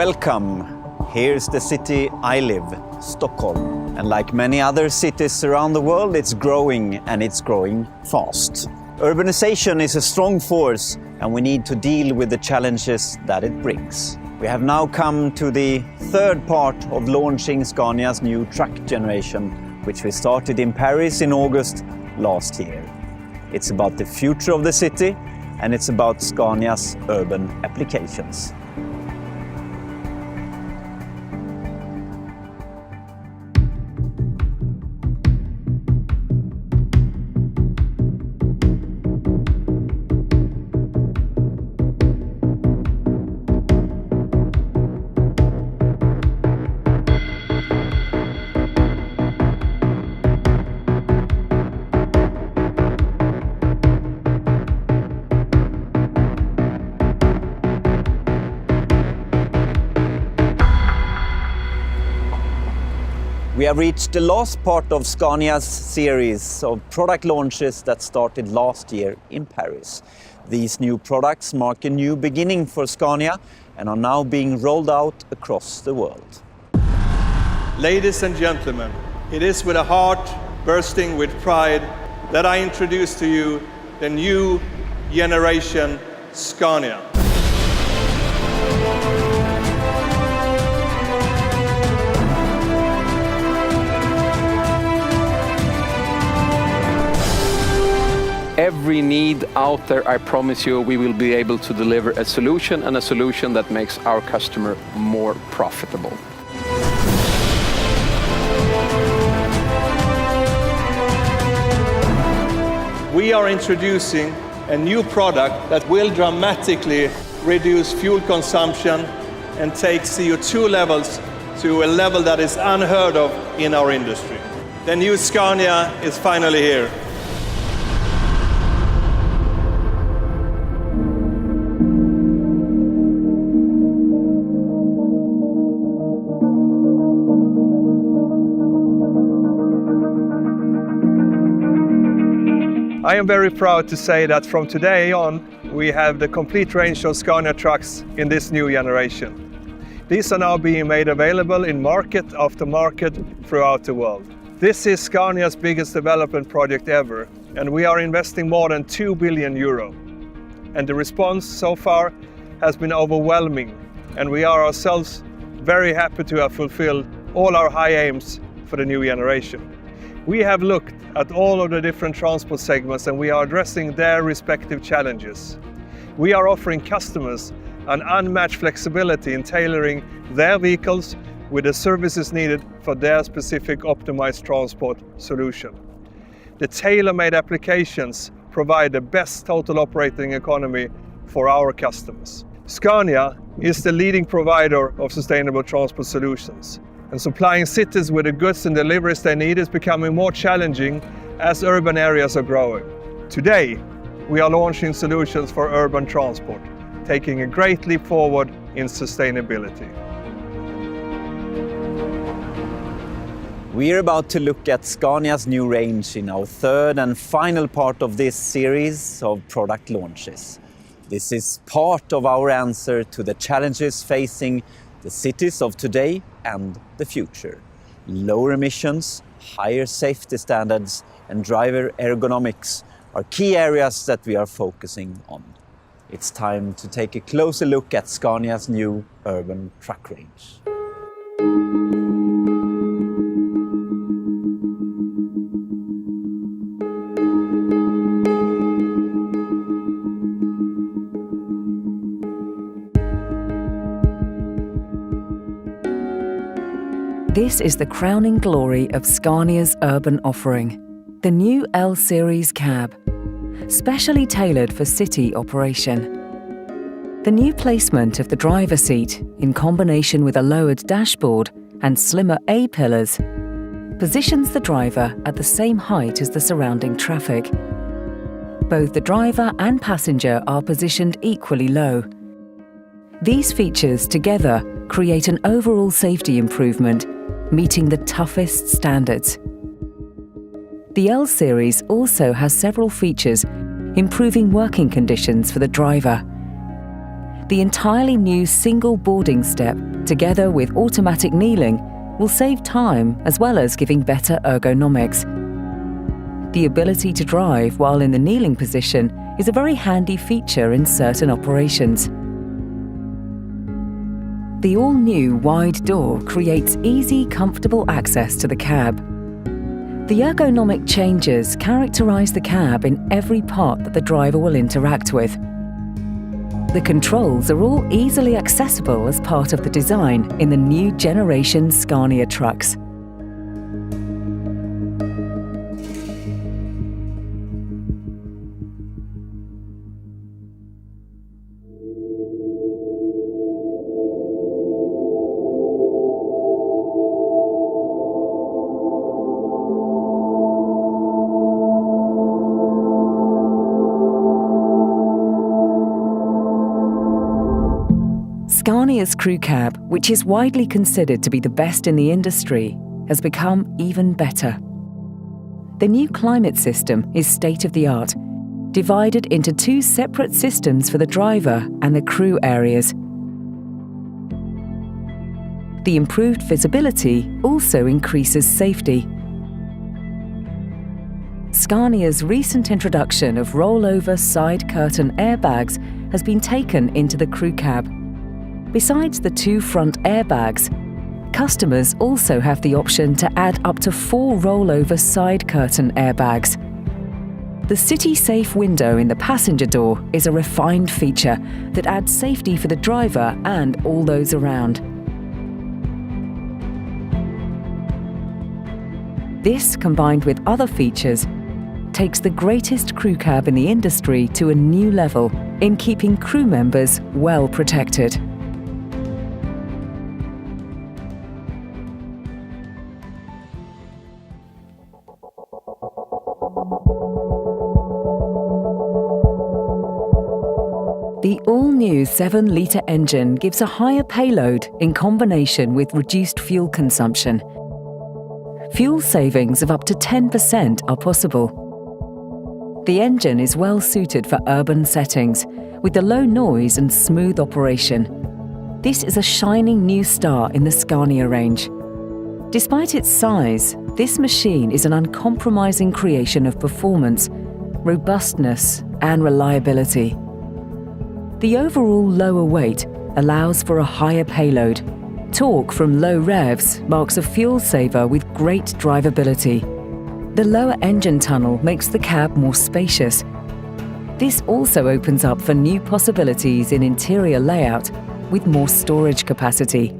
Welcome. Here's the city I live, Stockholm. And like many other cities around the world, it's growing and it's growing fast. Urbanization is a strong force and we need to deal with the challenges that it brings. We have now come to the third part of launching Scania's new truck generation, which we started in Paris in August last year. It's about the future of the city and it's about Scania's urban applications. Have reached the last part of Scania's series of product launches that started last year in Paris. These new products mark a new beginning for Scania and are now being rolled out across the world. Ladies and gentlemen, it is with a heart bursting with pride that I introduce to you the new generation Scania. Every need out there, I promise you, we will be able to deliver a solution and a solution that makes our customer more profitable. We are introducing a new product that will dramatically reduce fuel consumption and take CO2 levels to a level that is unheard of in our industry. The new Scania is finally here. Am very proud to say that from today on, we have the complete range of Scania trucks in this new generation. These are now being made available in market after market throughout the world. This is Scania's biggest development project ever, and we are investing more than 2 billion euro. And the response so far has been overwhelming, and we are ourselves very happy to have fulfilled all our high aims for the new generation. We have looked at all of the different transport segments and we are addressing their respective challenges. We are offering customers an unmatched flexibility in tailoring their vehicles with the services needed for their specific optimized transport solution. The tailor-made applications provide the best total operating economy for our customers. Scania is the leading provider of sustainable transport solutions and supplying cities with the goods and deliveries they need is becoming more challenging as urban areas are growing. Today, we are launching solutions for urban transport, taking a great leap forward in sustainability. We are about to look at Scania's new range in our third and final part of this series of product launches. This is part of our answer to the challenges facing the cities of today and the future. Lower emissions, higher safety standards, and driver ergonomics are key areas that we are focusing on. It's time to take a closer look at Scania's new urban truck range. Is the crowning glory of Scania's urban offering, the new L Series cab, specially tailored for city operation. The new placement of the driver seat, in combination with a lowered dashboard and slimmer A pillars, positions the driver at the same height as the surrounding traffic. Both the driver and passenger are positioned equally low. These features together create an overall safety improvement meeting the toughest standards. The L Series also has several features improving working conditions for the driver. The entirely new single boarding step, together with automatic kneeling, will save time as well as giving better ergonomics. The ability to drive while in the kneeling position is a very handy feature in certain operations. The all new wide door creates easy, comfortable access to the cab. The ergonomic changes characterize the cab in every part that the driver will interact with. The controls are all easily accessible as part of the design in the new generation Scania trucks. Scania's crew cab, which is widely considered to be the best in the industry, has become even better. The new climate system is state of the art, divided into two separate systems for the driver and the crew areas. The improved visibility also increases safety. Scania's recent introduction of rollover side curtain airbags has been taken into the crew cab. Besides the two front airbags, customers also have the option to add up to four rollover side curtain airbags. The City Safe window in the passenger door is a refined feature that adds safety for the driver and all those around. This, combined with other features, takes the greatest crew cab in the industry to a new level in keeping crew members well protected. The all new 7 litre engine gives a higher payload in combination with reduced fuel consumption. Fuel savings of up to 10% are possible. The engine is well suited for urban settings with the low noise and smooth operation. This is a shining new star in the Scania range. Despite its size, this machine is an uncompromising creation of performance, robustness, and reliability. The overall lower weight allows for a higher payload. Torque from low revs marks a fuel saver with great drivability. The lower engine tunnel makes the cab more spacious. This also opens up for new possibilities in interior layout with more storage capacity.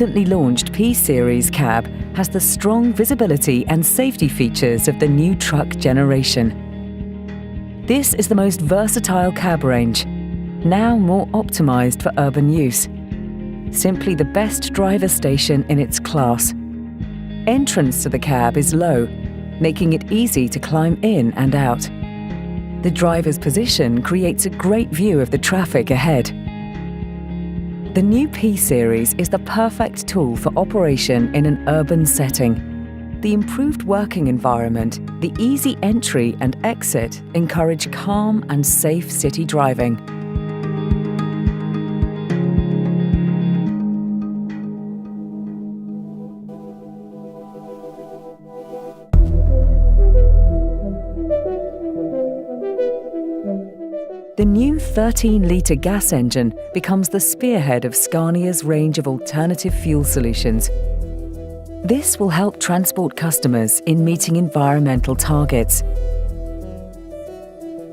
Recently launched P Series cab has the strong visibility and safety features of the new truck generation. This is the most versatile cab range, now more optimized for urban use. Simply the best driver station in its class. Entrance to the cab is low, making it easy to climb in and out. The driver's position creates a great view of the traffic ahead. The new P Series is the perfect tool for operation in an urban setting. The improved working environment, the easy entry and exit encourage calm and safe city driving. The 13 litre gas engine becomes the spearhead of Scania's range of alternative fuel solutions. This will help transport customers in meeting environmental targets.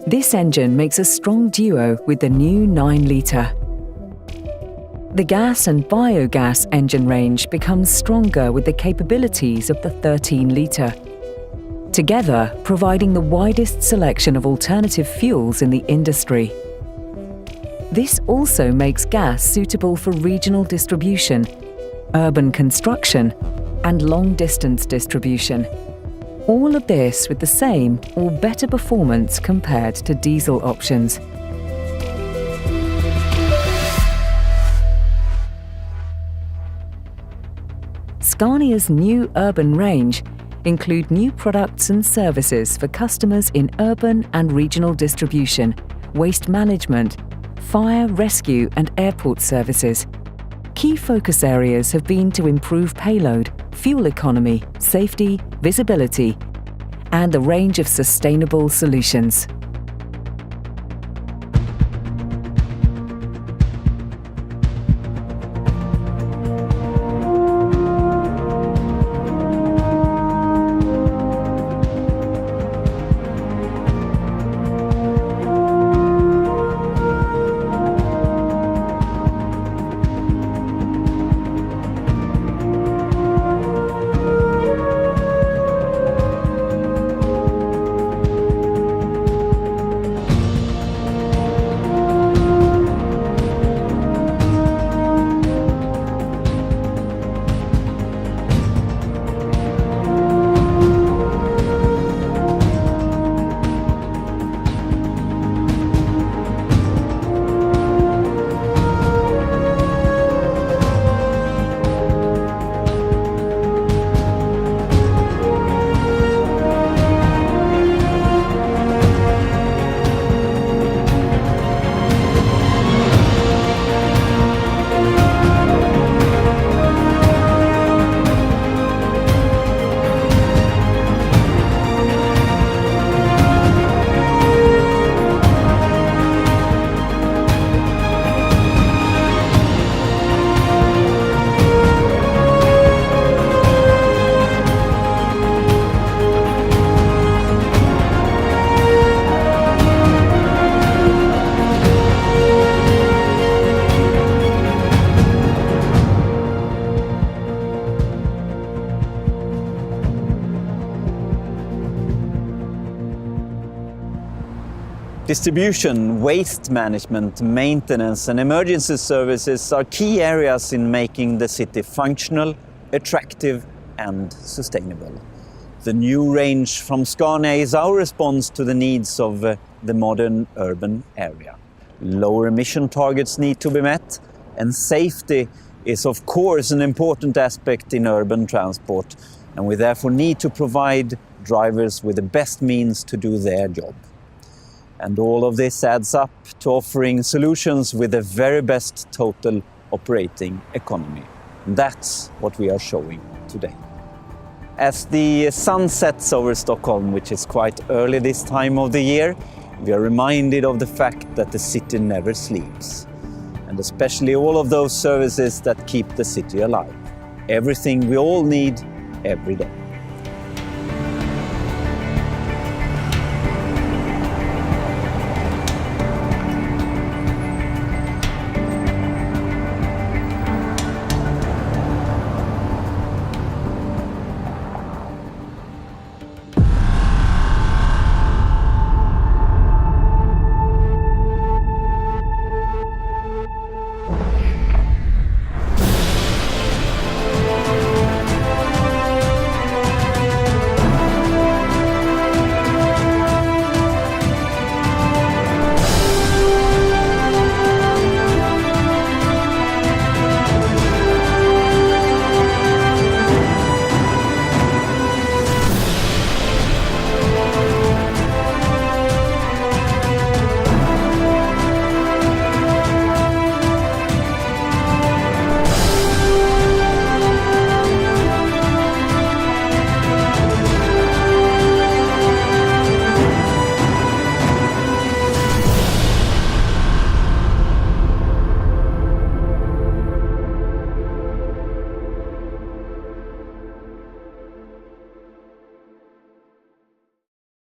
This engine makes a strong duo with the new 9 litre. The gas and biogas engine range becomes stronger with the capabilities of the 13 litre together providing the widest selection of alternative fuels in the industry. This also makes gas suitable for regional distribution, urban construction, and long distance distribution. All of this with the same or better performance compared to diesel options. Scania's new urban range include new products and services for customers in urban and regional distribution, waste management, fire, rescue and airport services. Key focus areas have been to improve payload, fuel economy, safety, visibility, and a range of sustainable solutions. Distribution, waste management, maintenance, and emergency services are key areas in making the city functional, attractive, and sustainable. The new range from Scania is our response to the needs of uh, the modern urban area. Lower emission targets need to be met, and safety is, of course, an important aspect in urban transport, and we therefore need to provide drivers with the best means to do their job. And all of this adds up to offering solutions with the very best total operating economy. And that's what we are showing today. As the sun sets over Stockholm, which is quite early this time of the year, we are reminded of the fact that the city never sleeps. And especially all of those services that keep the city alive. Everything we all need every day.